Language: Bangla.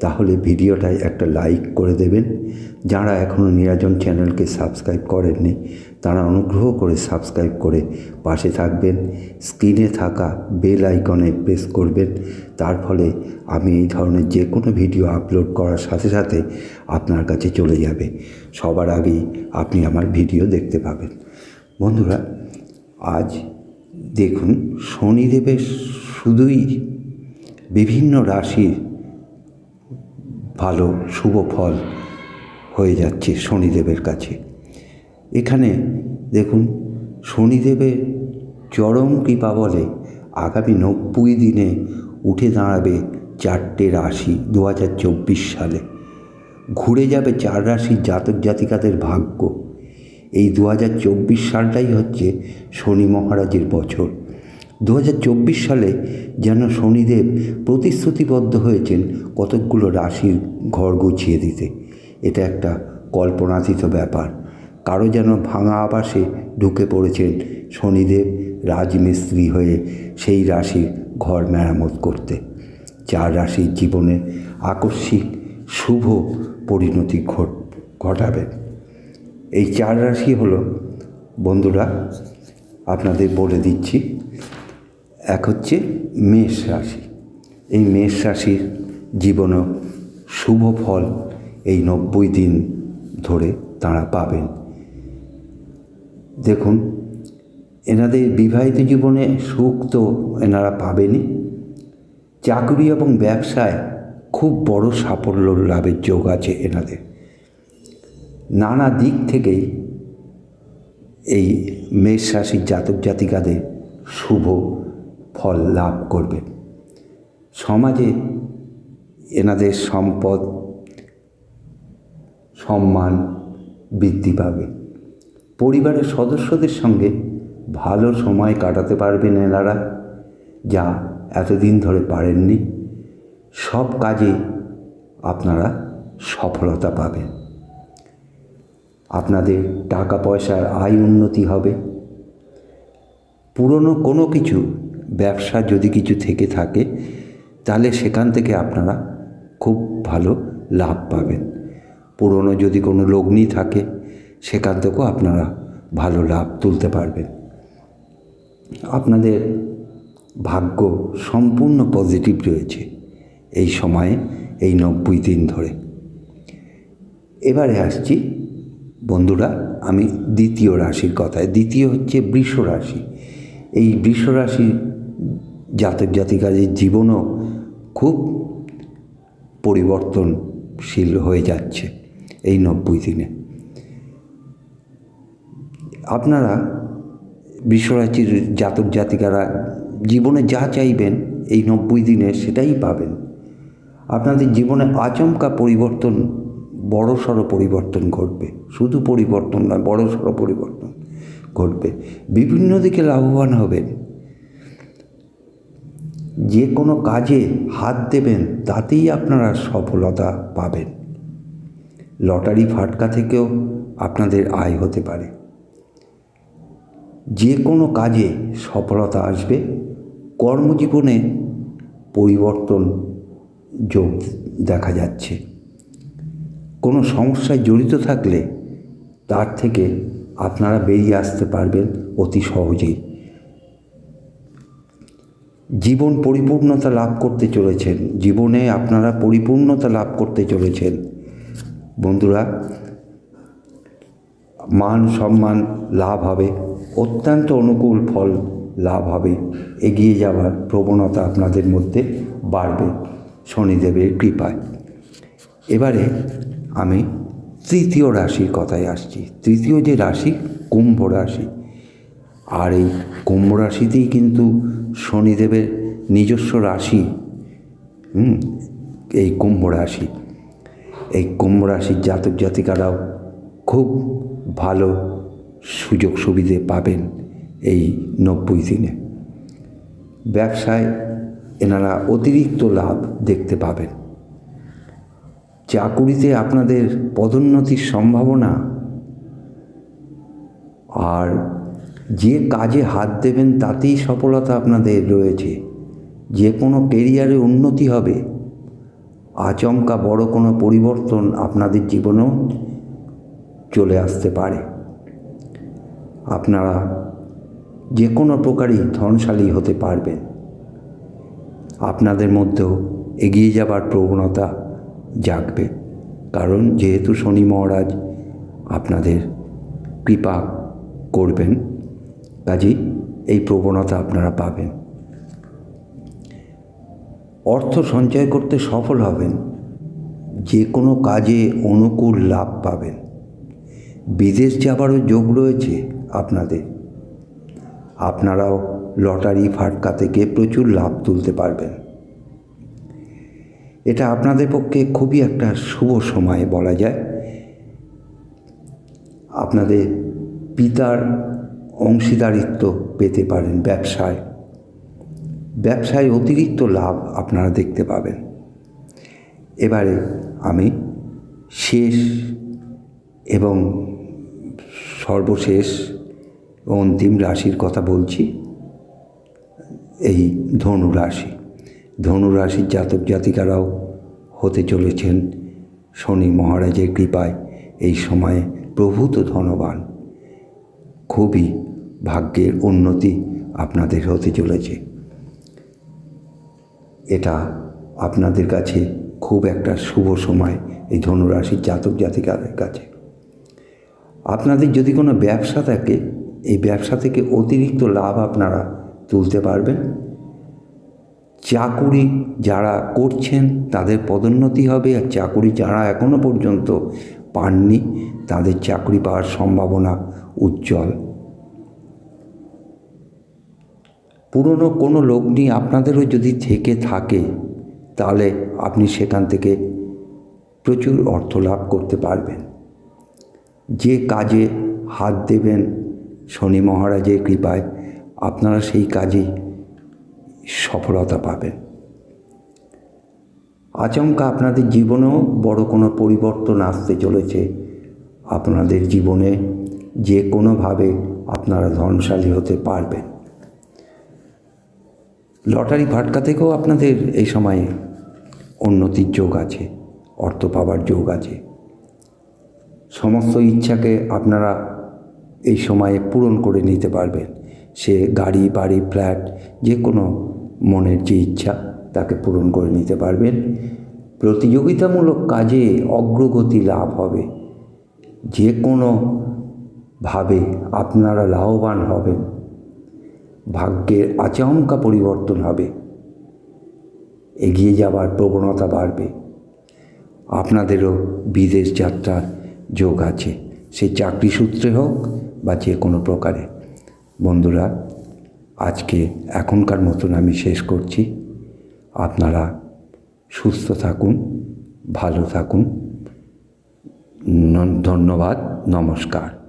তাহলে ভিডিওটায় একটা লাইক করে দেবেন। যারা এখনও নিরাজন চ্যানেলকে সাবস্ক্রাইব করেননি, তারা অনুগ্রহ করে সাবস্ক্রাইব করে পাশে থাকবেন, স্ক্রিনে থাকা বেল আইকনে প্রেস করবেন। তার ফলে আমি এই ধরনের যে কোনো ভিডিও আপলোড করার সাথে সাথে আপনার কাছে চলে যাবে। সবার আগেই আপনি আমার ভিডিও দেখতে পাবেন। বন্ধুরা, আজ দেখুন শনিদেবের শুধুই বিভিন্ন রাশির ভালো, শুভ ফল হয়ে যাচ্ছে শনিদেবের কাছে। এখানে দেখুন, শনিদেবের চরম কৃপা বলে আগামী নব্বই দিনে উঠে দাঁড়াবে চারটে রাশি দু হাজার চব্বিশ সালে। ঘুরে যাবে চার রাশির জাতক জাতিকাদের ভাগ্য। এই দু হাজার চব্বিশ সালটাই হচ্ছে শনি মহারাজের বছর। দু হাজার চব্বিশ সালে যেন শনিদেব প্রতিশ্রুতিবদ্ধ হয়েছেন কতকগুলো রাশির ঘর গুছিয়ে দিতে। এটা একটা কল্পনাতীত ব্যাপার। কারও যেন ভাঙা আবাসে ঢুকে পড়েছেন শনিদেব রাজমিস্ত্রি হয়ে সেই রাশির ঘর মেরামত করতে। চার রাশির জীবনে আকস্মিক শুভ পরিণতি ঘট, ঘটাবে। এই চার রাশি হলো, বন্ধুরা, আপনাদের বলে দিচ্ছি এক হচ্ছে মেষ রাশি। এই মেষ রাশির জীবনও শুভ ফল এই নব্বই দিন ধরে তাঁরা পাবেন। দেখুন, এনাদের বিবাহিত জীবনে সুখ তো এনারা পাবেনই। চাকরি এবং ব্যবসায় খুব বড় সাফল্য লাভের যোগ আছে এনাদের। নানা দিক থেকেই এই মেষ রাশির জাতক জাতিকাদের শুভ ফল লাভ করবে। সমাজে এনাদের সম্পদ, সম্মান বৃদ্ধি পাবে। পরিবারের সদস্যদের সঙ্গে ভালো সময় কাটাতে পারবেন এনারা, যা এতদিন ধরে পারেননি। সব কাজে আপনারা সফলতা পাবেন। আপনাদের টাকা পয়সার আয় উন্নতি হবে। পুরনো কোনো কিছু ব্যবসা যদি কিছু থেকে থাকে, তাহলে সেখান থেকে আপনারা খুব ভালো লাভ পাবেন। পুরনো যদি কোনো লগ্নি থাকে, সেখান থেকেও আপনারা ভালো লাভ তুলতে পারবেন। আপনাদের ভাগ্য সম্পূর্ণ পজিটিভ রয়েছে এই সময়ে, এই নব্বই দিন ধরে। এবারে আসছি, বন্ধুরা, আমি দ্বিতীয় রাশির কথায়। দ্বিতীয় হচ্ছে বৃষ রাশি এই বৃষ রাশির জাতক জাতিকাদের জীবনও খুব পরিবর্তনশীল হয়ে যাচ্ছে এই নব্বই দিনে। আপনারা বিশ্বরাশির জাতক জাতিকারা জীবনে যা চাইবেন এই নব্বই দিনে সেটাই পাবেন। আপনাদের জীবনে আচমকা পরিবর্তন, বড় সড়ো পরিবর্তন ঘটবে। শুধু পরিবর্তন নয়, বড় সড়ো পরিবর্তন ঘটবে। বিভিন্ন দিকে লাভবান হবেন। যে কোনো কাজে হাত দেবেন, তাতেই আপনারা সফলতা পাবেন। লটারি ফাটকা থেকেও আপনাদের আয় হতে পারে। যে কোনো কাজে সফলতা আসবে। কর্মজীবনে পরিবর্তন যোগ দেখা যাচ্ছে। কোনো সমস্যায় জড়িত থাকলে তার থেকে আপনারা বেরিয়ে আসতে পারবেন অতি সহজেই। জীবন পরিপূর্ণতা লাভ করতে চলেছেন। জীবনে আপনারা পরিপূর্ণতা লাভ করতে চলেছেন। বন্ধুরা, মান সম্মান লাভ হবে, অত্যন্ত অনুকূল ফল লাভ হবে, এগিয়ে যাওয়ার প্রবণতা আপনাদের মধ্যে বাড়বে শনিদেবের কৃপায়। এবারে আমি তৃতীয় রাশির কথায় আসছি। তৃতীয় যে রাশি, কুম্ভ রাশি। আর এই কুম্ভ রাশিতেই কিন্তু শনিদেবের নিজস্ব রাশি, হুম, এই কুম্ভ রাশি। এই কুম্ভ রাশির জাতক জাতিকারাও খুব ভালো সুযোগ সুবিধে পাবেন এই নব্বই দিনে। ব্যবসায় এনারা অতিরিক্ত লাভ দেখতে পাবেন। চাকুরিতে আপনাদের পদোন্নতির সম্ভাবনা, আর যে কাজে হাত দেবেন তাতেই সফলতা আপনাদের রয়েছে। যে কোনো কেরিয়ারে উন্নতি হবে। আচমকা বড় কোনো পরিবর্তন আপনাদের জীবনেও চলে আসতে পারে। আপনারা যে কোনো প্রকারই ধনশালী হতে পারবেন। আপনাদের মধ্যেও এগিয়ে যাবার প্রবণতা জাগবে। কারণ যেহেতু শনি মহারাজ আপনাদের কৃপা করবেন কাজেই এই প্রবণতা আপনারা পাবেন। অর্থ সঞ্চয় করতে সফল হবেন যে কোনো কাজে অনুকূল লাভ পাবেন। বিদেশ যাবারও যোগ রয়েছে আপনাদের। আপনারাও লটারি ফাটকা থেকে প্রচুর লাভ তুলতে পারবেন। এটা আপনাদের পক্ষে খুবই একটা শুভ সময় বলা যায়। আপনাদের পিতার অংশীদারিত্ব পেতে পারেন ব্যবসায়। ব্যবসায় অতিরিক্ত লাভ আপনারা দেখতে পাবেন। এবারে আমি শেষ এবং সর্বশেষ অন্তিম রাশির কথা বলছি, এই ধনু রাশি। ধনু রাশির জাতক জাতিকারাও হতে চলেছেন শনি মহারাজের কৃপায়। এই সময়ে প্রভূত ধনবান, খুবই ভাগ্যের উন্নতি আপনাদের হতে চলেছে। এটা আপনাদের কাছে খুব একটা শুভ সময় এই ধনুরাশির জাতক জাতিকাদের কাছে। আপনাদের যদি কোনো ব্যবসা থাকে, এই ব্যবসা থেকে অতিরিক্ত লাভ আপনারা তুলতে পারবেন। চাকুরি যারা করছেন, তাদের পদোন্নতি হবে আর চাকুরি যারা এখনও পর্যন্ত পাননি, তাদের চাকরি পাওয়ার সম্ভাবনা উজ্জ্বল। পুরনো কোনো লগ্নি আপনাদেরও যদি থেকে থাকে, তাহলে আপনি সেখান থেকে প্রচুর অর্থ লাভ করতে পারবেন। যে কাজে হাত দেবেন শনি মহারাজের কৃপায়, আপনারা সেই কাজেই সফলতা পাবেন। আচমকা আপনাদের জীবনেও বড় কোনো পরিবর্তন আসতে চলেছে। আপনাদের জীবনে যে কোনোভাবে আপনারা ধনশালী হতে পারবেন। লটারি ফাটকা থেকেও আপনাদের এই সময়ে উন্নতির যোগ আছে, অর্থ পাবার যোগ আছে। সমস্ত ইচ্ছাকে আপনারা এই সময়ে পূরণ করে নিতে পারবেন। সে গাড়ি, বাড়ি, ফ্ল্যাট যে কোনো মনের যে ইচ্ছা, তাকে পূরণ করে নিতে পারবেন। প্রতিযোগিতামূলক কাজে অগ্রগতি লাভ হবে। যে কোনোভাবে আপনারা লাভবান হবেন। ভাগ্যের আচমকা পরিবর্তন হবে। এগিয়ে যাবার প্রবণতা বাড়বে। আপনাদেরও বিদেশ যাত্রার যোগ আছে। সে চাকরি সূত্রে হোক বা যে কোনো প্রকারে। বন্ধুরা, আজকে এখনকার মতন আমি শেষ করছি। আপনারা সুস্থ থাকুন, ভালো থাকুন। ধন্যবাদ, নমস্কার।